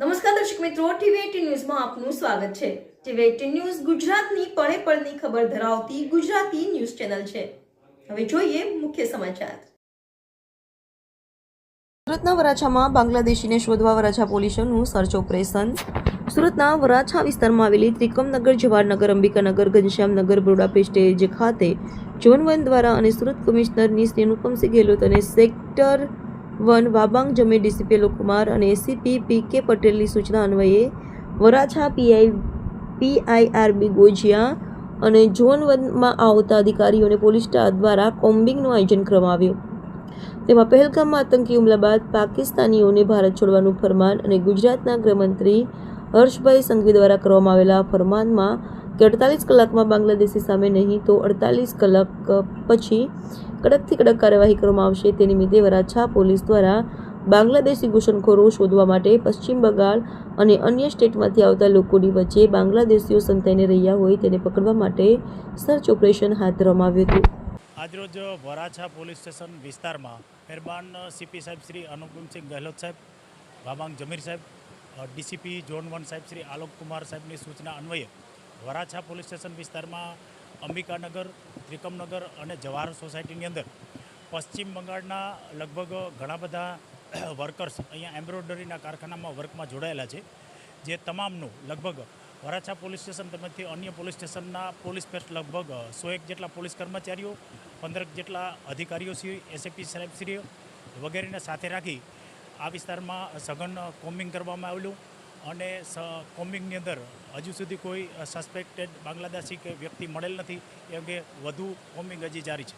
નમસ્કાર દર્શક મિત્રો, ટીવી એટીન ન્યૂઝમાં આપનું સ્વાગત છે. ટીવી એટીન ન્યૂઝ ગુજરાતની પળે પળની ખબર ધરાવતી ગુજરાતી ન્યૂઝ ચેનલ છે. હવે જોઈએ મુખ્ય સમાચાર. સુરતના વરાછામાં બાંગ્લાદેશીને શોધવા વરાછા પોલીસોનું સર્ચ ઓપરેશન. સુરતના વરાછા વિસ્તારમાં આવેલી ત્રિકમનગર, જવાહરનગર, અંબિકાનગર, ઘનશ્યામનગર બરોડા પેસ્ટેજ ખાતે ઝોન વન દ્વારા અને સુરત કમિશનરની શ્રી અનુપમસિંહ ગેહલોત અને સેક્ટર વન વાબાંગ જમે ડીસીપી લોકુમાર અને એસીપી પી કે પટેલની સૂચના અન્વયે વરાછા પીઆઈ પીઆઈઆરબી ગોજિયા અને ઝોન વનમાં આવતા અધિકારીઓને પોલીસ દ્વારા કોમ્બિંગનું આયોજન કરવામાં આવ્યું. તેમાં પહેલગામમાં આતંકી હુમલા બાદ પાકિસ્તાનીઓને ભારત છોડવાનું ફરમાન અને ગુજરાતના ગૃહમંત્રી હર્ષભાઈ સંઘવી દ્વારા કરવામાં આવેલા ફરમાનમાં કે અડતાલીસ કલાકમાં બાંગ્લાદેશી સામે નહીં તો અડતાલીસ કલાક પછી કડકથી કડક કાર્યવાહી કરવામાં આવશે. તે નિમિત્તે વરાછા પોલીસ દ્વારા બાંગ્લાદેશી ઘૂસણખોરો શોધવા માટે પશ્ચિમ બંગાળ અને અન્ય સ્ટેટમાંથી આવતા લોકોની વચ્ચે બાંગ્લાદેશીઓ સંતાઈને રહ્યા હોય તેને પકડવા માટે સર્ચ ઓપરેશન હાથ ધરવામાં આવ્યું હતું. આજરોજ વરાછા પોલીસ સ્ટેશન વિસ્તારમાં મહેરબાન સીપી સાહેબ શ્રી અનુપમસિંહ ગહેલોત સાહેબ ભાબાંગ જમીર સાહેબ ડીસીપી ઝોન વન સાહેબ શ્રી આલોક સાહેબની સૂચના અન્વયે વરાછા પોલીસ સ્ટેશન વિસ્તારમાં અંબિકાનગર, ત્રિકમનગર અને જવાહર સોસાયટીની અંદર પશ્ચિમ બંગાળના લગભગ ઘણા બધા વર્કર્સ અહીંયા એમ્બ્રોઇડરીના કારખાનામાં વર્કમાં જોડાયેલા છે, જે તમામનું લગભગ વરાછા પોલીસ સ્ટેશન તેમજથી અન્ય પોલીસ સ્ટેશનના પોલીસ પેસ્ટ લગભગ સો એક જેટલા પોલીસ કર્મચારીઓ પંદરક જેટલા અધિકારીઓ શ્રી, એસએપી સાહેબશ્રીઓ વગેરેને સાથે રાખી આ વિસ્તારમાં સઘન કોમ્બિંગ કરવામાં આવેલું. અને કોમ્બિંગની અંદર હજુ સુધી કોઈ સસ્પેક્ટેડ બાંગ્લાદેશી કે વ્યક્તિ મળેલ નથી, એમ કે વધુ કોમ્બિંગ હજી જારી છે.